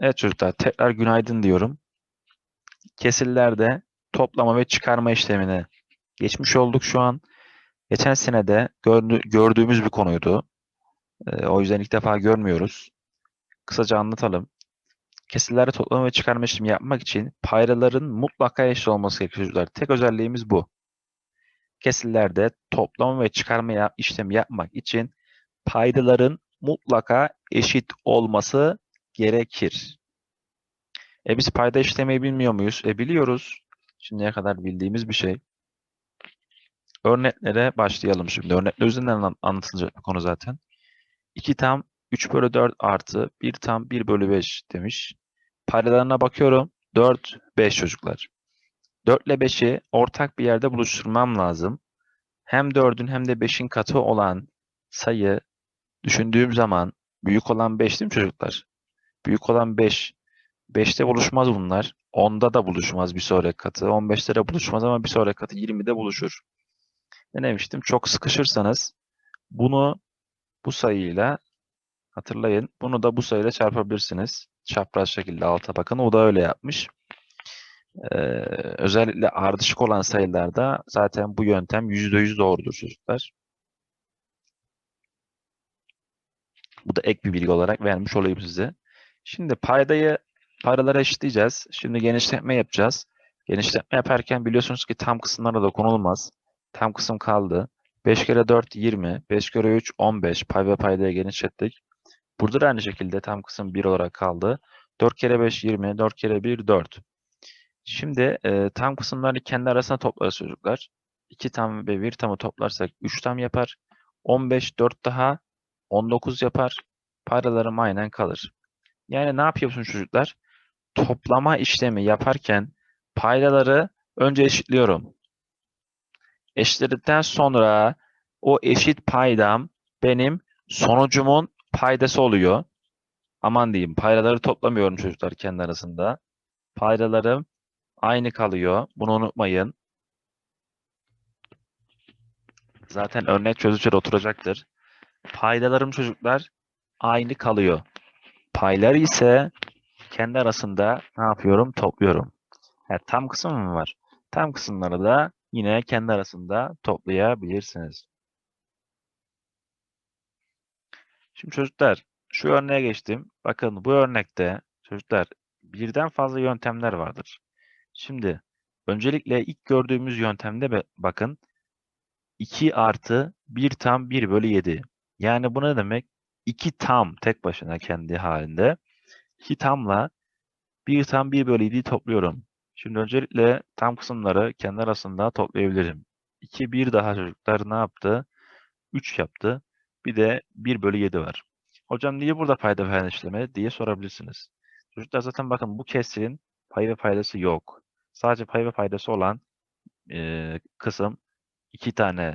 Evet çocuklar tekrar günaydın diyorum. Kesirlerde toplama ve çıkarma işlemini geçmiş olduk şu an. Geçen sene de gördü- gördüğümüz bir konuydu. Ee, o yüzden ilk defa görmüyoruz. Kısaca anlatalım. Kesirlerde toplama ve çıkarma işlemi yapmak için paydaların mutlaka eşit olması gerekiyor çocuklar. Tek özelliğimiz bu. Kesirlerde toplama ve çıkarma işlemi yapmak için paydaların mutlaka eşit olması gerekir. E biz payda işlemeyi bilmiyor muyuz? E biliyoruz. Şimdiye kadar bildiğimiz bir şey. Örneklere başlayalım şimdi. Örnekler üzerinden an- anlatılacak bir konu zaten. 2 tam 3 bölü 4 artı 1 tam 1 bölü 5 demiş. Paydalarına bakıyorum. 4, 5 çocuklar. 4 ile 5'i ortak bir yerde buluşturmam lazım. Hem 4'ün hem de 5'in katı olan sayı düşündüğüm zaman büyük olan 5 değil mi çocuklar? Büyük olan 5. 5'te buluşmaz bunlar. 10'da da buluşmaz bir sonraki katı. 15'te de buluşmaz ama bir sonraki katı 20'de buluşur. Ne demiştim? Çok sıkışırsanız bunu bu sayıyla hatırlayın. Bunu da bu sayıyla çarpabilirsiniz. Çapraz şekilde alta bakın. O da öyle yapmış. Ee, özellikle ardışık olan sayılarda zaten bu yöntem %100 doğrudur çocuklar. Bu da ek bir bilgi olarak vermiş olayım size. Şimdi paydayı paydalara eşitleyeceğiz. Şimdi genişletme yapacağız. Genişletme yaparken biliyorsunuz ki tam kısımlara dokunulmaz. Tam kısım kaldı. 5 kere 4 20, 5 kere 3 15 pay ve paydaya genişlettik. Burada da aynı şekilde tam kısım 1 olarak kaldı. 4 kere 5 20, 4 kere 1 4. Şimdi e, tam kısımları kendi arasına toplarız çocuklar. 2 tam ve 1 tamı toplarsak 3 tam yapar. 15 4 daha 19 yapar. Paydalarım aynen kalır. Yani ne yapıyorsunuz çocuklar? Toplama işlemi yaparken paydaları önce eşitliyorum. Eşitledikten sonra o eşit paydam benim sonucumun paydası oluyor. Aman diyeyim paydaları toplamıyorum çocuklar kendi arasında. Paydalarım aynı kalıyor. Bunu unutmayın. Zaten örnek çözücüler oturacaktır. Paydalarım çocuklar aynı kalıyor. Payları ise kendi arasında ne yapıyorum? Topluyorum. Ha, tam kısım mı var? Tam kısımları da yine kendi arasında toplayabilirsiniz. Şimdi çocuklar şu örneğe geçtim. Bakın bu örnekte çocuklar birden fazla yöntemler vardır. Şimdi öncelikle ilk gördüğümüz yöntemde bakın 2 artı 1 tam 1 bölü 7. Yani bu ne demek? 2 tam tek başına kendi halinde. 2 tamla 1 tam 1 bölü 7'yi topluyorum. Şimdi öncelikle tam kısımları kendi arasında toplayabilirim. 2 1 daha çocuklar ne yaptı? 3 yaptı. Bir de 1 bölü 7 var. Hocam niye burada payda payda işleme diye sorabilirsiniz. Çocuklar zaten bakın bu kesirin pay ve paydası yok. Sadece pay ve paydası olan eee, kısım iki tane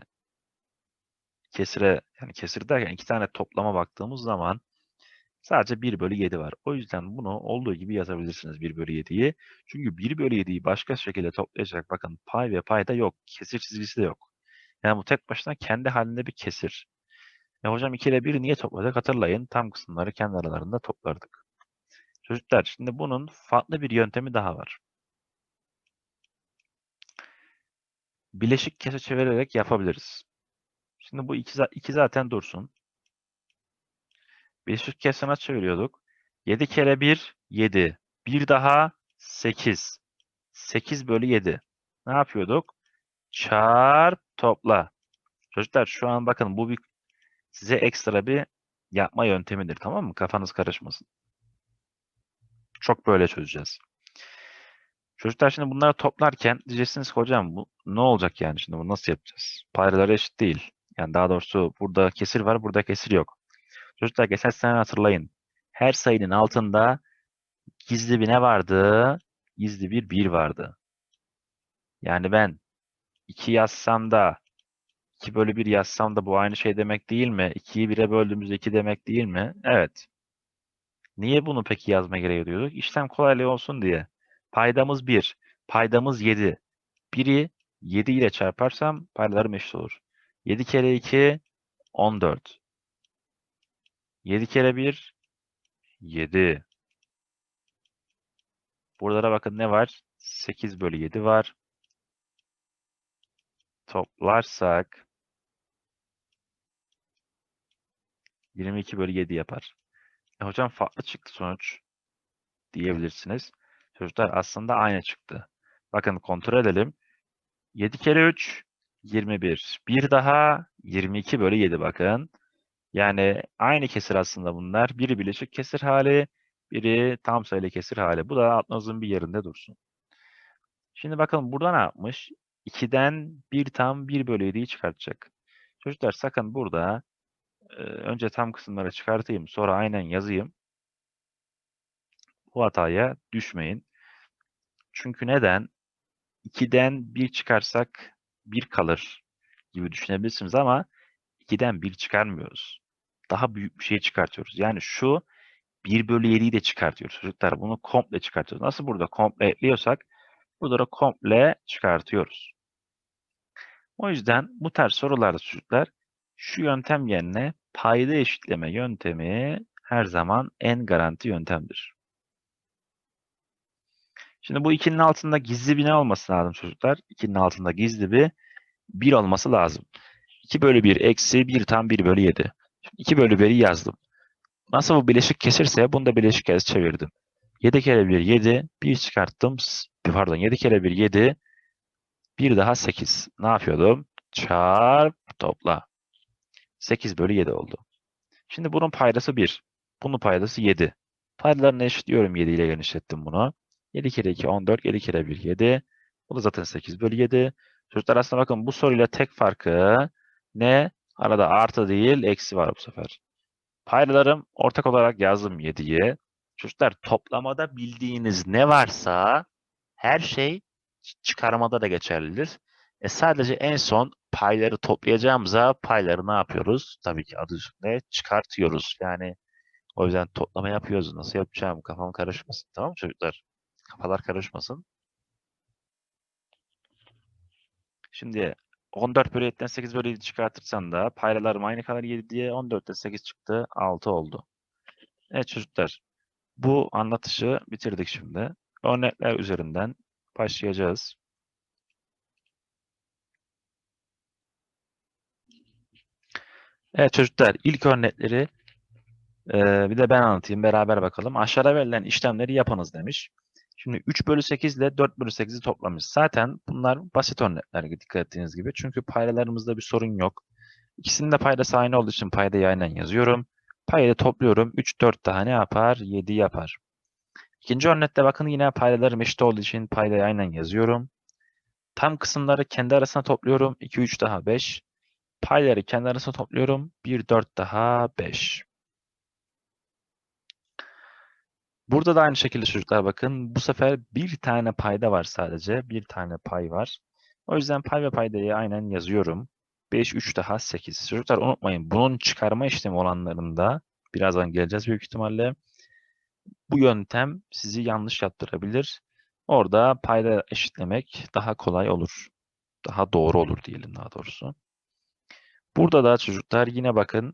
kesire yani kesir derken iki tane toplama baktığımız zaman sadece 1 bölü 7 var. O yüzden bunu olduğu gibi yazabilirsiniz 1 bölü 7'yi. Çünkü 1 bölü 7'yi başka şekilde toplayacak bakın pay ve payda yok. Kesir çizgisi de yok. Yani bu tek başına kendi halinde bir kesir. Ya hocam 2 ile 1'i niye topladık? Hatırlayın tam kısımları kendi aralarında toplardık. Çocuklar şimdi bunun farklı bir yöntemi daha var. Bileşik kese çevirerek yapabiliriz. Şimdi bu iki, iki zaten dursun. Bileşik kese nasıl çeviriyorduk? 7 kere 1, 7. Bir daha 8. 8 bölü 7. Ne yapıyorduk? Çarp, topla. Çocuklar şu an bakın bu bir size ekstra bir yapma yöntemidir tamam mı? Kafanız karışmasın. Çok böyle çözeceğiz. Çocuklar şimdi bunları toplarken diyeceksiniz ki hocam bu ne olacak yani şimdi bu nasıl yapacağız? Paydaları eşit değil. Yani daha doğrusu burada kesir var, burada kesir yok. Çocuklar geçen sene hatırlayın. Her sayının altında gizli bir ne vardı? Gizli bir 1 vardı. Yani ben 2 yazsam da 2 bölü 1 yazsam da bu aynı şey demek değil mi? 2'yi 1'e böldüğümüzde 2 demek değil mi? Evet. Niye bunu peki yazma gereği duyuyorduk? İşlem kolaylığı olsun diye. Paydamız 1, paydamız 7. 1'i 7 ile çarparsam paydalarım eşit olur. 7 kere 2, 14. 7 kere 1, 7. Burada da bakın ne var? 8 bölü 7 var. Toplarsak 22 bölü 7 yapar. E hocam farklı çıktı sonuç diyebilirsiniz. Çocuklar aslında aynı çıktı. Bakın kontrol edelim. 7 kere 3 21. Bir daha 22 bölü 7 bakın. Yani aynı kesir aslında bunlar. Biri bileşik kesir hali, biri tam sayılı kesir hali. Bu da aklınızın bir yerinde dursun. Şimdi bakın burada ne yapmış? 2'den 1 tam 1 bölü 7'yi çıkartacak. Çocuklar sakın burada e, önce tam kısımları çıkartayım sonra aynen yazayım. Bu hataya düşmeyin. Çünkü neden? 2'den 1 çıkarsak 1 kalır gibi düşünebilirsiniz ama 2'den 1 çıkarmıyoruz. Daha büyük bir şey çıkartıyoruz. Yani şu 1 bölü 7'yi de çıkartıyoruz. Çocuklar bunu komple çıkartıyoruz. Nasıl burada komple ekliyorsak burada da komple çıkartıyoruz. O yüzden bu tarz sorularda çocuklar şu yöntem yerine payda eşitleme yöntemi her zaman en garanti yöntemdir. Şimdi bu 2'nin altında gizli bir ne olması lazım çocuklar? 2'nin altında gizli bir 1 olması lazım. 2 bölü 1 eksi 1 tam 1 bölü 7. Şimdi 2 bölü 1'i yazdım. Nasıl bu bileşik kesirse bunu da bileşik kez çevirdim. 7 kere 1 7. 1 çıkarttım. Pardon 7 kere 1 7. Bir daha 8. Ne yapıyordum? Çarp topla. 8 bölü 7 oldu. Şimdi bunun paydası 1. Bunun paydası 7. Paydalarını eşitliyorum 7 ile genişlettim bunu. 7 kere 2 14. 7 kere 1 7. Bu da zaten 8 bölü 7. Çocuklar aslında bakın bu soruyla tek farkı ne? Arada artı değil eksi var bu sefer. Paydalarım ortak olarak yazdım 7'yi. Çocuklar toplamada bildiğiniz ne varsa her şey çıkarmada da geçerlidir. E sadece en son payları toplayacağımıza payları ne yapıyoruz? Tabii ki adı üstünde çıkartıyoruz. Yani o yüzden toplama yapıyoruz. Nasıl yapacağım? Kafam karışmasın. Tamam mı çocuklar? Kafalar karışmasın. Şimdi 14 bölü 7'den 8 bölü 7 çıkartırsam da paydalarım aynı kalır 7 diye 14'te 8 çıktı 6 oldu. Evet çocuklar bu anlatışı bitirdik şimdi. Örnekler üzerinden başlayacağız. Evet çocuklar ilk örnekleri e, bir de ben anlatayım beraber bakalım. Aşağıda verilen işlemleri yapınız demiş. Şimdi 3 bölü 8 ile 4 bölü 8'i toplamış. Zaten bunlar basit örnekler dikkat ettiğiniz gibi. Çünkü paydalarımızda bir sorun yok. İkisinin de paydası aynı olduğu için paydayı aynen yazıyorum. Payda topluyorum. 3, 4 daha ne yapar? 7 yapar. İkinci örnekte bakın yine paydalarım eşit olduğu için paydayı aynen yazıyorum. Tam kısımları kendi arasına topluyorum. 2, 3 daha 5. Payları kendi arasına topluyorum. 1, 4 daha 5. Burada da aynı şekilde çocuklar bakın. Bu sefer bir tane payda var sadece. Bir tane pay var. O yüzden pay ve paydayı aynen yazıyorum. 5, 3 daha 8. Çocuklar unutmayın bunun çıkarma işlemi olanlarında birazdan geleceğiz büyük ihtimalle. Bu yöntem sizi yanlış yaptırabilir. Orada payda eşitlemek daha kolay olur. Daha doğru olur diyelim daha doğrusu. Burada da çocuklar yine bakın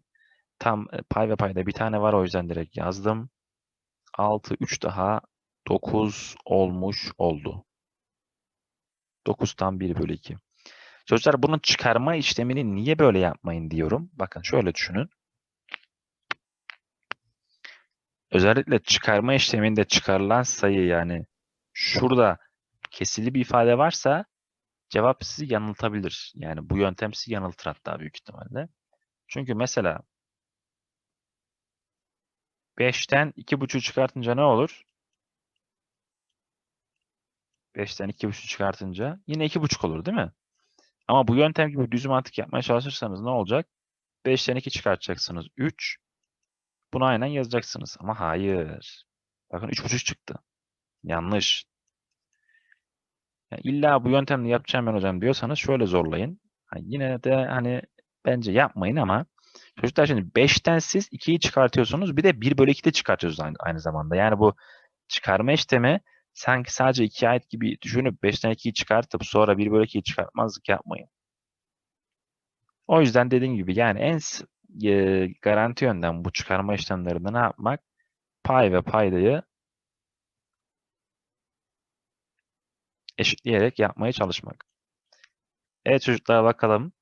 tam pay ve payda bir tane var o yüzden direkt yazdım. 6, 3 daha 9 olmuş oldu. 9 tam 1 bölü 2. Çocuklar bunun çıkarma işlemini niye böyle yapmayın diyorum. Bakın şöyle düşünün. Özellikle çıkarma işleminde çıkarılan sayı yani şurada kesili bir ifade varsa cevap sizi yanıltabilir. Yani bu yöntem sizi yanıltır hatta büyük ihtimalle. Çünkü mesela 5'ten 2,5 çıkartınca ne olur? 5'ten 2,5 çıkartınca yine 2,5 olur değil mi? Ama bu yöntem gibi düz mantık yapmaya çalışırsanız ne olacak? 5'ten 2 çıkartacaksınız. 3. Bunu aynen yazacaksınız. Ama hayır. Bakın 3,5 çıktı. Yanlış. Yani illa bu yöntemle yapacağım ben hocam diyorsanız şöyle zorlayın. Yani yine de hani bence yapmayın ama çocuklar şimdi 5'ten siz 2'yi çıkartıyorsunuz. Bir de 1 bölü 2 de aynı, aynı zamanda. Yani bu çıkarma işlemi sanki sadece 2'ye ait gibi düşünüp 5'ten 2'yi çıkartıp sonra 1 bölü 2'yi çıkartmazlık yapmayın. O yüzden dediğim gibi yani en e, garanti yönden bu çıkarma işlemlerinde ne yapmak? Pay ve paydayı eşitleyerek yapmaya çalışmak. Evet çocuklar bakalım.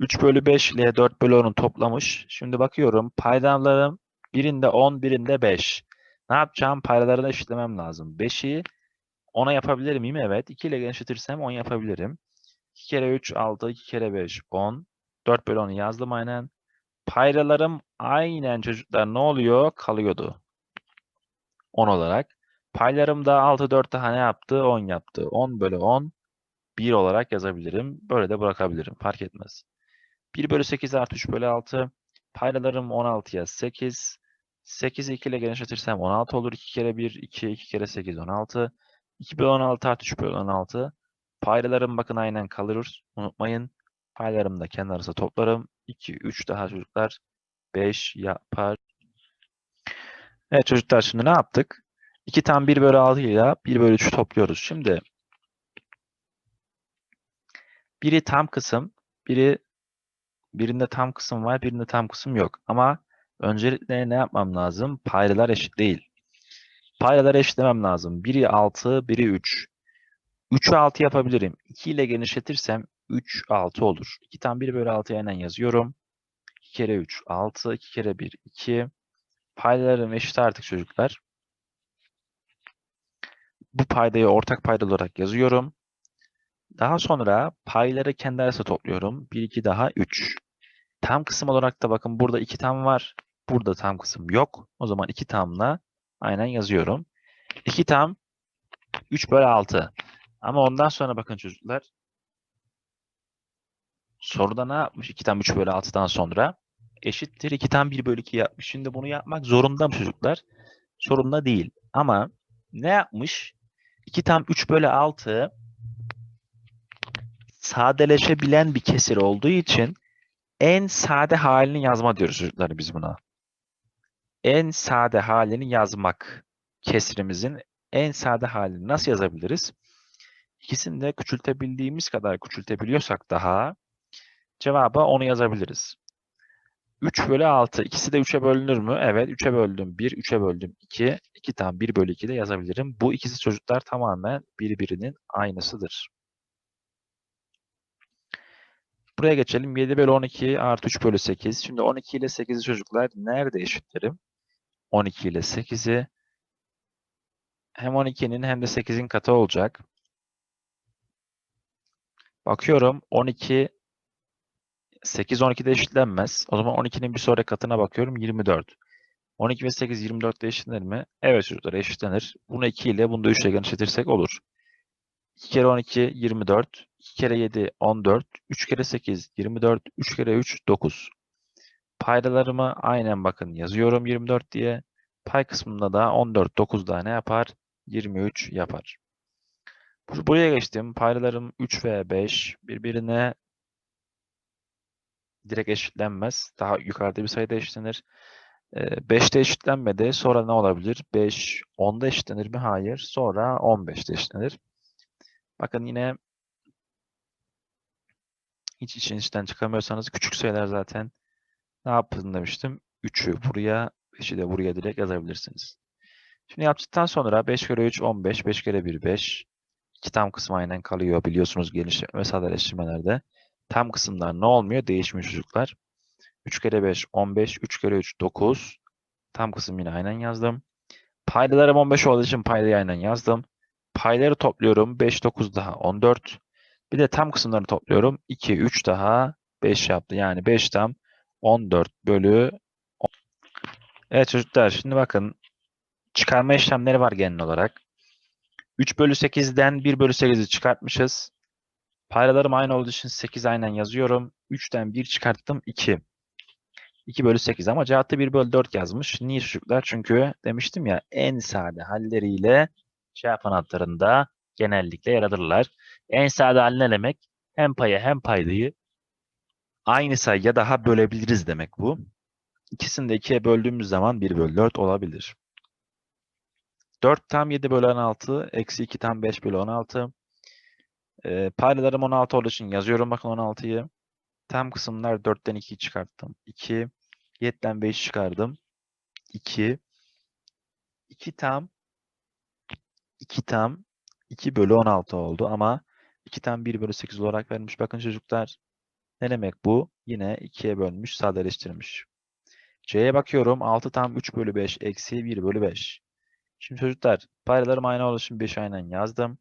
3 bölü 5 ile 4 bölü 10'u toplamış. Şimdi bakıyorum paydalarım birinde 10 birinde 5. Ne yapacağım? Paydalarını eşitlemem lazım. 5'i 10'a yapabilir miyim? Evet. 2 ile genişletirsem 10 yapabilirim. 2 kere 3 6, 2 kere 5 10. 4 bölü 10'u yazdım aynen. Paydalarım aynen çocuklar ne oluyor? Kalıyordu. 10 olarak. Paylarım da 6 4 daha ne yaptı? 10 yaptı. 10 bölü 10 1 olarak yazabilirim. Böyle de bırakabilirim. Fark etmez. 1 bölü 8 artı 3 bölü 6. Paydalarım 16'ya 8. 8'i 2 ile genişletirsem 16 olur. 2 kere 1 2, 2 kere 8 16. 2 bölü 16 artı 3 bölü 16. Paydalarım bakın aynen kalır. Unutmayın. Paylarımı da kendi arasında toplarım. 2, 3 daha çocuklar. 5 yapar. Evet çocuklar şimdi ne yaptık? 2 tam 1 bölü 6 ile 1 bölü 3'ü topluyoruz. Şimdi biri tam kısım, biri birinde tam kısım var, birinde tam kısım yok. Ama öncelikle ne yapmam lazım? Paydalar eşit değil. Paydaları eşitlemem lazım. Biri 6, biri 3. 3'ü 6 yapabilirim. 2 ile genişletirsem 3, 6 olur. 2 tam 1 bölü 6'yı aynen yazıyorum. 2 kere 3, 6. 2 kere 1, 2. Paydalarım eşit artık çocuklar. Bu paydayı ortak payda olarak yazıyorum. Daha sonra payları kendi arasında topluyorum. 1, 2 daha 3. Tam kısım olarak da bakın burada 2 tam var. Burada tam kısım yok. O zaman 2 tamla aynen yazıyorum. 2 tam 3 bölü 6. Ama ondan sonra bakın çocuklar. Soruda ne yapmış? 2 tam 3 bölü 6'dan sonra eşittir 2 tam 1 bölü 2 yapmış. Şimdi bunu yapmak zorunda mı çocuklar? Zorunda değil. Ama ne yapmış? 2 tam 3 bölü 6 sadeleşebilen bir kesir olduğu için en sade halini yazma diyoruz çocuklar biz buna. En sade halini yazmak. Kesirimizin en sade halini nasıl yazabiliriz? İkisini de küçültebildiğimiz kadar küçültebiliyorsak daha cevaba onu yazabiliriz. 3 bölü 6. İkisi de 3'e bölünür mü? Evet. 3'e böldüm 1, 3'e böldüm 2. 2 tam 1 bölü 2 de yazabilirim. Bu ikisi çocuklar tamamen birbirinin aynısıdır. Buraya geçelim. 7 bölü 12 artı 3 bölü 8. Şimdi 12 ile 8'i çocuklar nerede eşitlerim? 12 ile 8'i hem 12'nin hem de 8'in katı olacak. Bakıyorum 12 8 12'de eşitlenmez. O zaman 12'nin bir sonraki katına bakıyorum 24. 12 ve 8 24'te eşitlenir mi? Evet çocuklar eşitlenir. Bunu 2 ile bunu da 3 ile genişletirsek olur. 2 kere 12 24. 2 kere 7 14. 3 kere 8 24. 3 kere 3 9. Paydalarımı aynen bakın yazıyorum 24 diye. Pay kısmında da 14 9 daha ne yapar? 23 yapar. Buraya geçtim. Paydalarım 3 ve 5 birbirine direkt eşitlenmez. Daha yukarıda bir sayıda eşitlenir. 5'te eşitlenmedi. Sonra ne olabilir? 5 10'da eşitlenir mi? Hayır. Sonra 15'te eşitlenir. Bakın yine hiç için içten çıkamıyorsanız küçük sayılar zaten ne yapın demiştim. 3'ü buraya, 5'i de buraya direkt yazabilirsiniz. Şimdi yaptıktan sonra 5 kere 3 15, 5 kere 1 5. İki tam kısmı aynen kalıyor biliyorsunuz genişletme ve sadeleştirmelerde. Tam kısımlar ne olmuyor? Değişmiyor çocuklar. 3 kere 5 15, 3 kere 3 9. Tam kısım yine aynen yazdım. Paydalarım 15 olduğu için paydayı aynen yazdım. Payları topluyorum. 5, 9 daha 14. Bir de tam kısımlarını topluyorum. 2, 3 daha 5 yaptı. Yani 5 tam 14 bölü 10. Evet çocuklar şimdi bakın çıkarma işlemleri var genel olarak. 3 bölü 8'den 1 bölü 8'i çıkartmışız. Paydalarım aynı olduğu için 8 aynen yazıyorum. 3'ten 1 çıkarttım 2. 2 bölü 8 ama cevapta 1 bölü 4 yazmış. Niye çocuklar? Çünkü demiştim ya en sade halleriyle cevap anahtarında genellikle yer alırlar. En sade hal ne demek? Hem payı hem paydayı aynı sayıya daha bölebiliriz demek bu. İkisini de 2'ye böldüğümüz zaman 1 bölü 4 olabilir. 4 tam 7 bölü 16, eksi 2 tam 5 bölü 16. E, paydalarım 16 olduğu için yazıyorum bakın 16'yı. Tam kısımlar 4'ten 2'yi çıkarttım. 2. 7'den 5 çıkardım. 2. 2 tam 2 tam 2 bölü 16 oldu ama 2 tam 1 bölü 8 olarak vermiş. Bakın çocuklar ne demek bu? Yine 2'ye bölmüş, sadeleştirmiş. C'ye bakıyorum. 6 tam 3 bölü 5 eksi 1 bölü 5. Şimdi çocuklar paydalarım aynı olduğu için 5 aynen yazdım.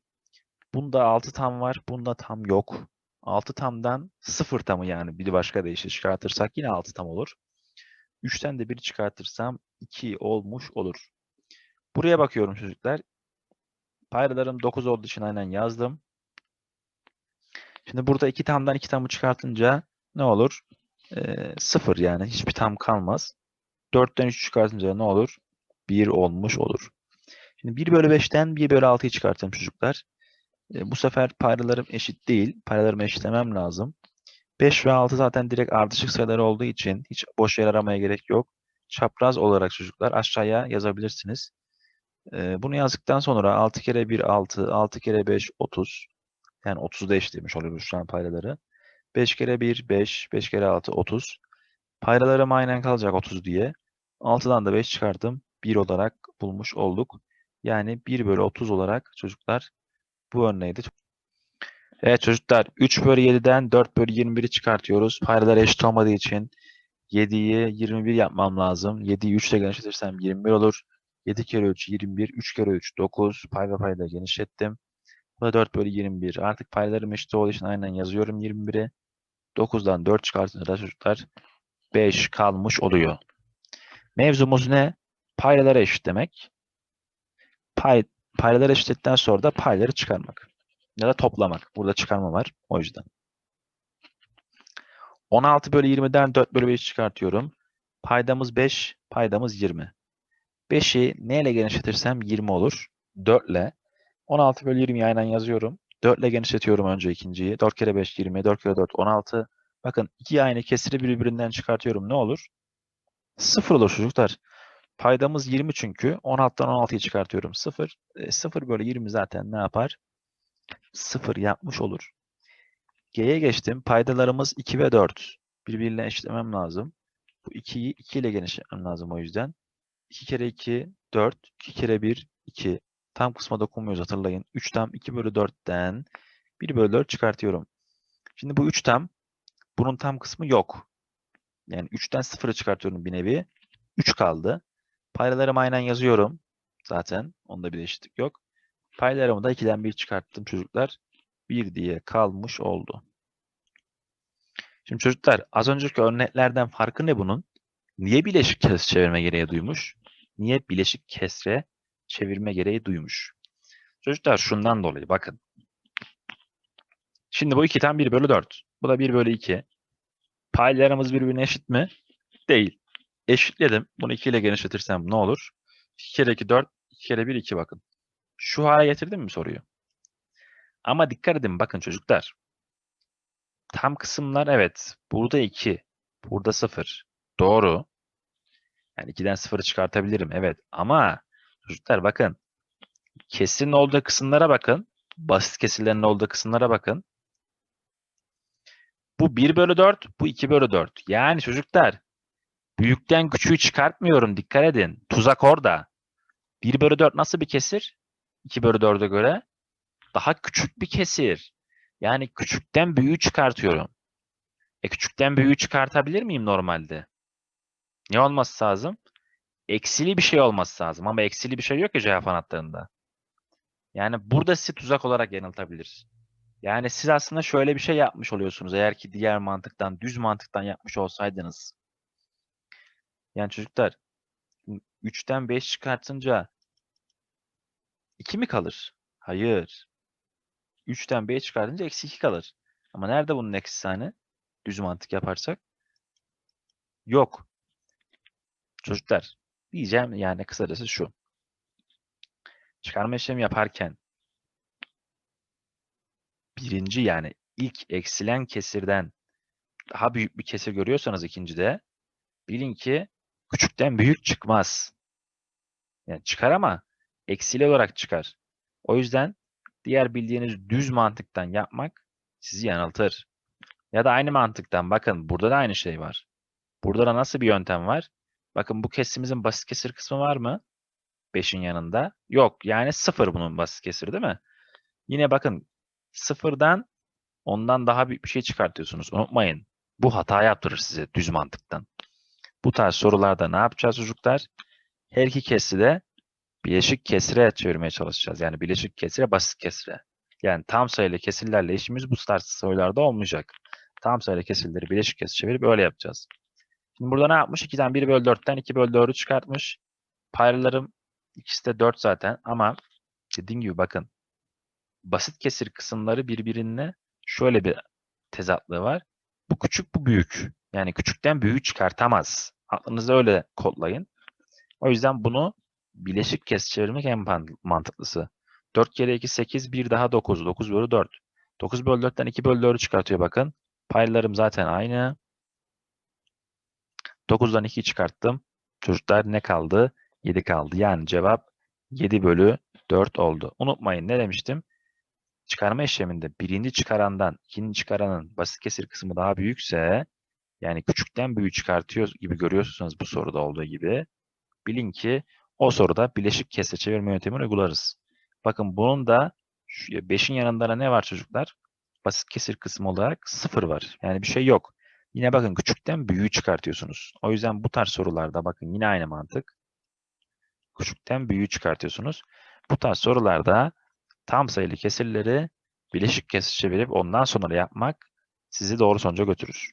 Bunda 6 tam var. Bunda tam yok. 6 tamdan 0 tamı yani bir başka deyişle çıkartırsak yine 6 tam olur. 3'ten de 1 çıkartırsam 2 olmuş olur. Buraya bakıyorum çocuklar. Paydalarım 9 olduğu için aynen yazdım. Şimdi burada 2 tamdan 2 tamı çıkartınca ne olur? Ee, 0 yani hiçbir tam kalmaz. 4'ten 3 çıkartınca ne olur? 1 olmuş olur. Şimdi 1 bölü 5'ten 1 bölü 6'yı çıkartalım çocuklar. E, bu sefer paydalarım eşit değil. Paydalarımı eşitlemem lazım. 5 ve 6 zaten direkt ardışık sayılar olduğu için hiç boş yer aramaya gerek yok. Çapraz olarak çocuklar aşağıya yazabilirsiniz. E, bunu yazdıktan sonra 6 kere 1 6, 6 kere 5 30. Yani 30'da eşitlemiş oluyoruz şu an paydaları. 5 kere 1 5, 5 kere 6 30. Paydalarım aynen kalacak 30 diye. 6'dan da 5 çıkardım. 1 olarak bulmuş olduk. Yani 1 bölü 30 olarak çocuklar bu örneği de Evet çocuklar 3 bölü 7'den 4 bölü 21'i çıkartıyoruz. Paydalar eşit olmadığı için 7'yi 21 yapmam lazım. 7'yi 3 ile genişletirsem 21 olur. 7 kere 3 21, 3 kere 3 9. Pay ve payda genişlettim. Bu da 4 bölü 21. Artık paylarım eşit olduğu için aynen yazıyorum 21'i. 9'dan 4 çıkartınca çocuklar 5 kalmış oluyor. Mevzumuz ne? Paydalara eşit demek. Pay, paydaları eşitledikten sonra da payları çıkarmak. Ya da toplamak. Burada çıkarma var. O yüzden. 16 bölü 20'den 4 bölü 5 çıkartıyorum. Paydamız 5, paydamız 20. 5'i neyle genişletirsem 20 olur. 4 ile. 16 bölü 20'yi aynen yazıyorum. 4 ile genişletiyorum önce ikinciyi. 4 kere 5 20, 4 kere 4 16. Bakın iki aynı kesiri birbirinden çıkartıyorum. Ne olur? 0 olur çocuklar. Paydamız 20 çünkü. 16'dan 16'yı çıkartıyorum. 0. E, 0 bölü 20 zaten ne yapar? 0 yapmış olur. G'ye geçtim. Paydalarımız 2 ve 4. Birbirine eşitlemem lazım. Bu 2'yi 2 ile genişletmem lazım o yüzden. 2 kere 2, 4. 2 kere 1, 2. Tam kısma dokunmuyoruz hatırlayın. 3 tam 2 bölü 4'ten 1 bölü 4 çıkartıyorum. Şimdi bu 3 tam. Bunun tam kısmı yok. Yani 3'ten 0'ı çıkartıyorum bir nevi. 3 kaldı. Paydalarımı aynen yazıyorum. Zaten onda bir eşitlik yok. Paylarımı da 2'den 1 çıkarttım çocuklar. 1 diye kalmış oldu. Şimdi çocuklar az önceki örneklerden farkı ne bunun? Niye bileşik kesre çevirme gereği duymuş? Niye bileşik kesre çevirme gereği duymuş? Çocuklar şundan dolayı bakın. Şimdi bu 2'den 1 bölü 4. Bu da 1 bölü 2. Paylarımız birbirine eşit mi? Değil. Eşitledim. Bunu 2 ile genişletirsem ne olur? 2 kere 2 4, 2 kere 1 2 bakın. Şu hale getirdim mi soruyu? Ama dikkat edin bakın çocuklar. Tam kısımlar evet. Burada 2. Burada 0. Doğru. Yani 2'den 0'ı çıkartabilirim. Evet. Ama çocuklar bakın. Kesirin olduğu kısımlara bakın. Basit kesirlerin olduğu kısımlara bakın. Bu 1 bölü 4. Bu 2 bölü 4. Yani çocuklar büyükten küçüğü çıkartmıyorum. Dikkat edin. Tuzak orada. 1 bölü 4 nasıl bir kesir? 2 bölü 4'e göre daha küçük bir kesir. Yani küçükten büyüğü çıkartıyorum. E küçükten büyüğü çıkartabilir miyim normalde? Ne olması lazım? Eksili bir şey olması lazım. Ama eksili bir şey yok ya cevap anahtarında. Yani burada sizi tuzak olarak yanıltabilir. Yani siz aslında şöyle bir şey yapmış oluyorsunuz. Eğer ki diğer mantıktan, düz mantıktan yapmış olsaydınız. Yani çocuklar 3'ten 5 çıkartınca 2 mi kalır? Hayır. 3'ten 5 çıkartınca eksi 2 kalır. Ama nerede bunun eksi hani? Düz mantık yaparsak. Yok. Çocuklar diyeceğim yani kısacası şu. Çıkarma işlemi yaparken birinci yani ilk eksilen kesirden daha büyük bir kesir görüyorsanız ikincide bilin ki küçükten büyük çıkmaz. Yani çıkar ama eksili olarak çıkar. O yüzden diğer bildiğiniz düz mantıktan yapmak sizi yanıltır. Ya da aynı mantıktan bakın burada da aynı şey var. Burada da nasıl bir yöntem var? Bakın bu kesimimizin basit kesir kısmı var mı? 5'in yanında. Yok yani 0 bunun basit kesiri değil mi? Yine bakın sıfırdan ondan daha büyük bir şey çıkartıyorsunuz. Unutmayın. Bu hata yaptırır size düz mantıktan. Bu tarz sorularda ne yapacağız çocuklar? Her iki kesri de bileşik kesire çevirmeye çalışacağız. Yani bileşik kesire basit kesire. Yani tam sayılı kesirlerle işimiz bu tarz sorularda olmayacak. Tam sayılı kesirleri bileşik kesir çevirip öyle yapacağız. Şimdi burada ne yapmış? 2'den 1 bölü 4'ten 2 bölü 4'ü çıkartmış. Paylarım ikisi de 4 zaten ama dediğim gibi bakın basit kesir kısımları birbirine şöyle bir tezatlığı var. Bu küçük bu büyük. Yani küçükten büyüğü çıkartamaz. Aklınızda öyle kodlayın. O yüzden bunu bileşik kesir çevirmek en mantıklısı. 4 kere 2 8 1 daha 9. 9 bölü 4. 9 bölü 4'ten 2 bölü 4'ü çıkartıyor bakın. Paylarım zaten aynı. 9'dan 2'yi çıkarttım. Çocuklar ne kaldı? 7 kaldı. Yani cevap 7 bölü 4 oldu. Unutmayın ne demiştim? Çıkarma işleminde birinci çıkarandan ikinci çıkaranın basit kesir kısmı daha büyükse yani küçükten büyüğü çıkartıyor gibi görüyorsunuz bu soruda olduğu gibi. Bilin ki o soruda bileşik kesir çevirme yöntemini uygularız. Bakın bunun da 5'in yanında da ne var çocuklar? Basit kesir kısmı olarak 0 var. Yani bir şey yok. Yine bakın küçükten büyüğü çıkartıyorsunuz. O yüzden bu tarz sorularda bakın yine aynı mantık. Küçükten büyüğü çıkartıyorsunuz. Bu tarz sorularda tam sayılı kesirleri bileşik kesir çevirip ondan sonra yapmak sizi doğru sonuca götürür.